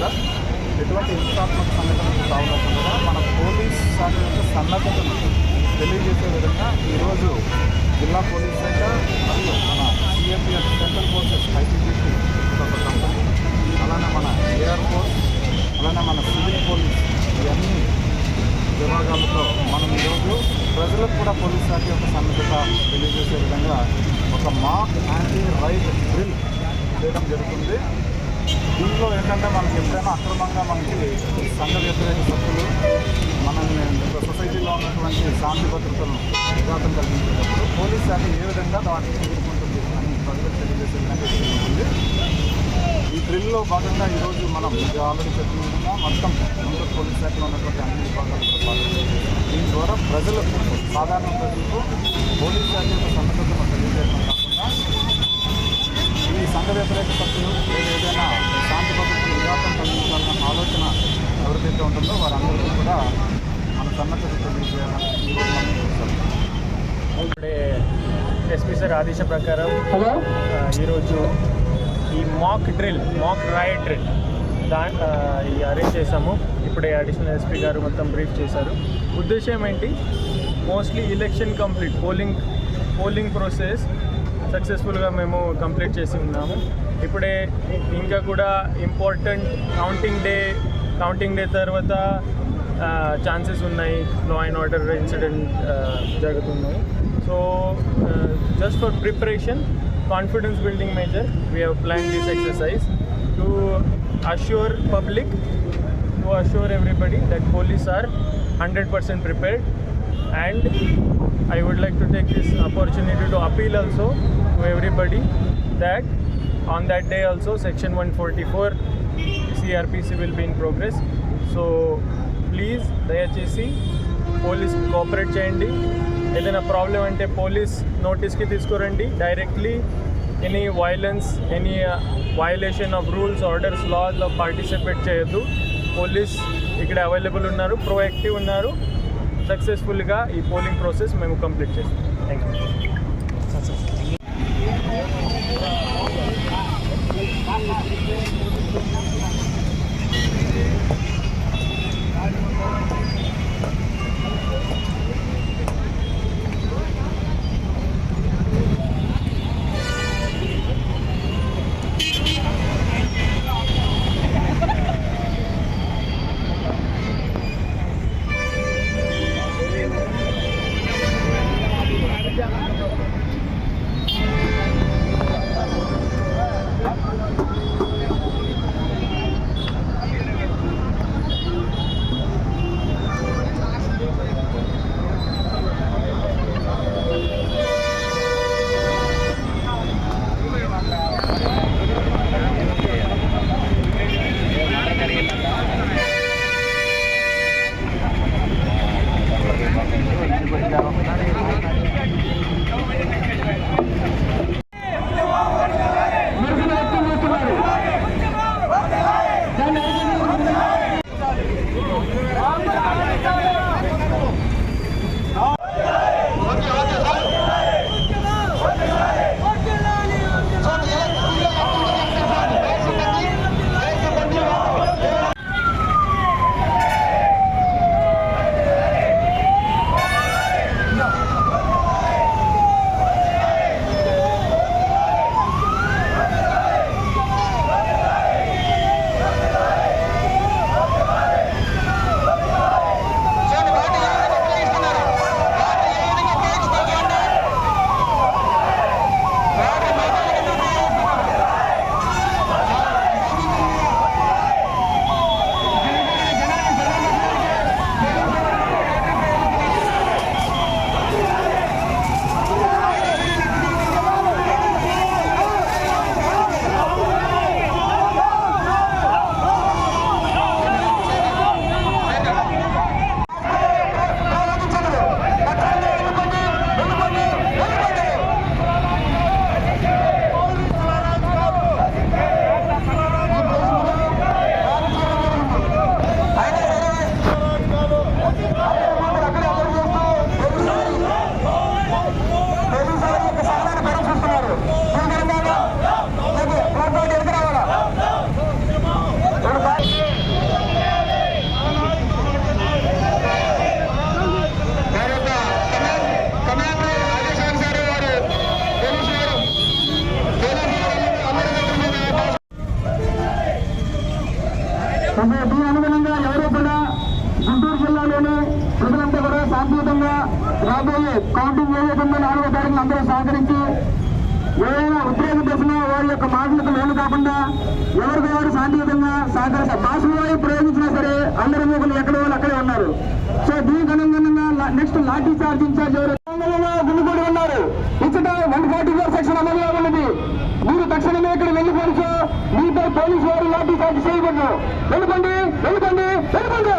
కూడా ఎటువంటి హింసాత్మక సంఘటనలు కావకుండా మన పోలీస్ శాఖ యొక్క సన్నద్ధతను తెలియజేసే విధంగా ఈరోజు జిల్లా పోలీస్ శాఖ మరియు మన సిఎపిఎఫ్ సెంట్రల్ ఫోర్సెస్ ఐటీబీసీ ఒక కంపెనీ అలానే మన ఎయిర్ ఫోర్స్ అలానే మన సివిల్ పోలీస్ ఇవన్నీ విభాగాలతో మనం ఈరోజు ప్రజలకు కూడా పోలీస్ శాఖ యొక్క సన్నద్ధత తెలియజేసే విధంగా ఒక మాక్ యాంటీ రైట్ డ్రిల్ చేయడం జరుగుతుంది. దీనిలో ఏంటంటే మనకి ఎప్పుడైనా అక్రమంగా మనకి సంఘ వ్యతిరేక శక్తులు మనల్ని సొసైటీలో ఉన్నటువంటి శాంతి భద్రతలను విఘాతం కలిగించేటప్పుడు పోలీస్ శాఖ ఏ విధంగా దాన్ని ఎదుర్కొంటుంది అని ప్రజలకు తెలియజేసే విధంగా ఇది ఈ డ్రిల్లో భాగంగా ఈరోజు మనం ఆల్రెడీ చెప్పిన మొత్తం ముందు పోలీస్ శాఖలో ఉన్నటువంటి అన్ని విభాగాలతో దీని ద్వారా ప్రజలకు సాధారణ ప్రజలకు పోలీస్ శాఖ యొక్క సన్నద్ధతను తెలియజేయడం కాకుండా సంఘ వ్యతిరేక శక్తులు లేదా ఏదైనా శాంతి భద్రతను విఘాతం కలిగించాలన్న ఆలోచన ఎవరికైతే ఉంటుందో వారందరికీ కూడా మన చూస్తాం ఇప్పుడే ఎస్పీ సార్ ఆదేశ ప్రకారం ఈరోజు ఈ mock drill mock riot drill దా అరేంజ్ చేశాము. ఇప్పుడే అడిషనల్ ఎస్పీ గారు మొత్తం బ్రీఫ్ చేశారు. ఉద్దేశం ఏంటి? Mostly election complete polling polling process సక్సెస్ఫుల్గా మేము కంప్లీట్ చేసి ఉన్నాము. ఇప్పుడే ఇంకా కూడా important counting day counting day తర్వాత ఛాన్సెస్ ఉన్నాయి. లా అండ్ ఆర్డర్ ఇన్సిడెంట్ జరుగుతున్నాయి. So just for preparation confidence building major we have plan this exercise to assure public to assure everybody that police are hundred percent prepared and I would like to take this opportunity to appeal also to everybody that on that day also section 144 CRPC will be in progress so please దయచేసి police cooperate చేయండి ఏదైనా problem అంటే police నోటీస్కి తీసుకురండి directly any violence any violation of rules orders లాస్లో participate చేయొద్దు police ఇక్కడ available ఉన్నారు proactive ఉన్నారు సక్సెస్ఫుల్గా ఈ పోలింగ్ ప్రాసెస్ మేము కంప్లీట్ చేస్తాం. థ్యాంక్ యూ జిల్లాలోని ప్రజలంతా కూడా శాంతియుతంగా రాబోయే కౌంటింగ్ ఏదైతుందో నాలుగో తారీఖున అందరూ సహకరించి ఏదైనా ఉద్రేక దశలో వారి యొక్క మాటలకు లోను కాకుండా ఎవరికి ఎవరు శాంతియుతంగా సహకరిస్తారు భాషలో ప్రయోగించినా సరే అందరి మూకులు ఎక్కడ వాళ్ళు అక్కడే ఉన్నారు. సో దీనికి అనుగుణంగా నెక్స్ట్ లాఠీ చార్జ్ ఇన్ఛార్జ్ ఎవరు? తెలంగాణలో ఉన్నారు. ఇచ్చట వన్ ఫార్టీ ఫోర్ సెక్షన్ అమలులో ఉన్నది. మీరు తక్షణమే ఇక్కడ వెళ్ళిపోవచ్చు మీపై పోలీసు వారు లాఠీ చార్జ్ చేయబడ్డారు. వెళ్ళిపోండి వెళ్ళిపోండి వెళ్ళిపోండి.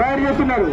తయారు చేస్తున్నారు.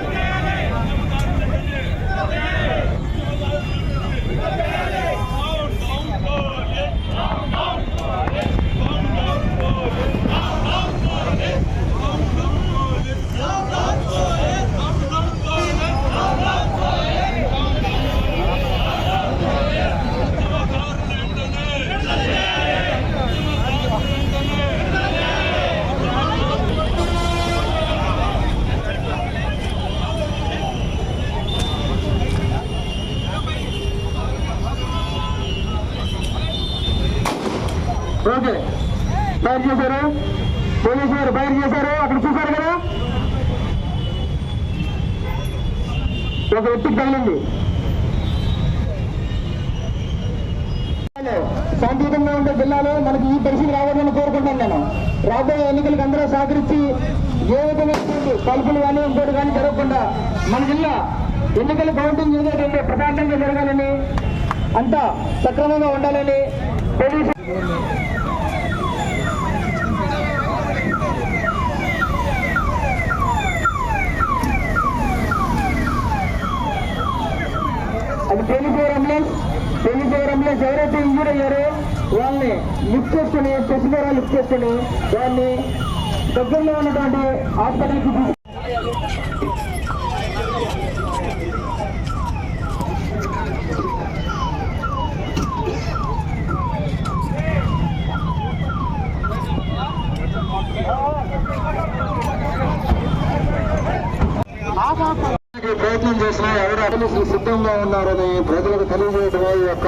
ఫైర్ చేశారు? పోలీసు వారు ఫైర్ చేశారు? అక్కడ చూశారు కదా? ఒక వ్యక్తికి తగిలింది. శాంతియుతంగా ఉండే జిల్లాలో మనకి ఈ పరిస్థితి రావాలని కోరుకుంటాను నేను. రాబోయే ఎన్నికలకు అందరూ సహకరించి ఏ విధమైనటువంటి కలుపులు కానీ ఇంకోటి కానీ జరగకుండా మన జిల్లా ఎన్నికల కౌంటింగ్ ఏదైతే ప్రశాంతంగా జరగాలని అంతా సక్రమంగా ఉండాలని పోలీసు పోలీసు ఎవరైతే ఇంజూర్ అయ్యారో వాళ్ళని లిఫ్ట్ చేసుకుని స్పెషల్ ద్వారా లిఫ్ట్ చేసుకుని వాళ్ళని దగ్గరలో ఉన్నటువంటి హాస్పిటల్కి ప్రయత్నం చేసినా ఎవరు పోలీసులు సిద్ధంగా ఉన్నారని ప్రజలకు తెలియజేయడం ఈ యొక్క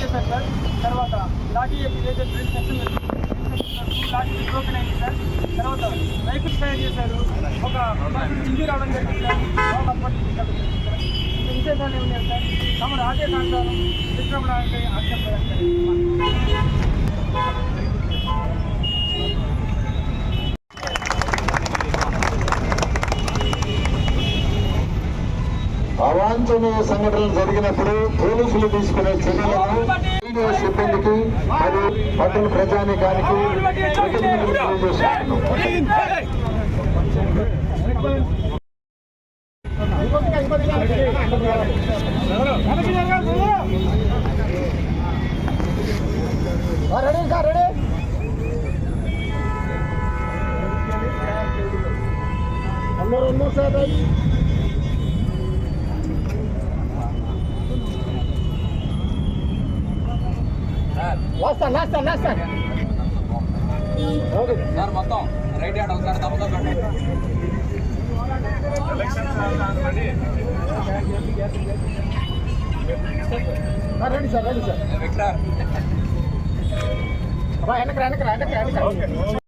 చేశారు సార్. తర్వాత లాఠీ ఏదైతే డ్రిల్ సెక్షన్ లాఠీ బ్రోకెన్ అయింది సార్. తర్వాత రైఫిల్ ఫైర్ చేశారు. ఒక ఇంజూర్ అవడం జరిగింది. సార్ వాళ్ళు అప్పటి నుంచి ఇక్కడ సార్. ఏమి సార్. అర్థం అవాంఛనీయ సంఘటనలు జరిగినప్పుడు పోలీసులు తీసుకునే చర్యలను మీడియా సిబ్బందికి మరియు పట్టణ ప్రజానికానికి కృతజ్ఞతలు తెలియజేస్తున్నాను రండి సార్ రండి సార్ వెనక్కి వెనక్కి వెనక్కి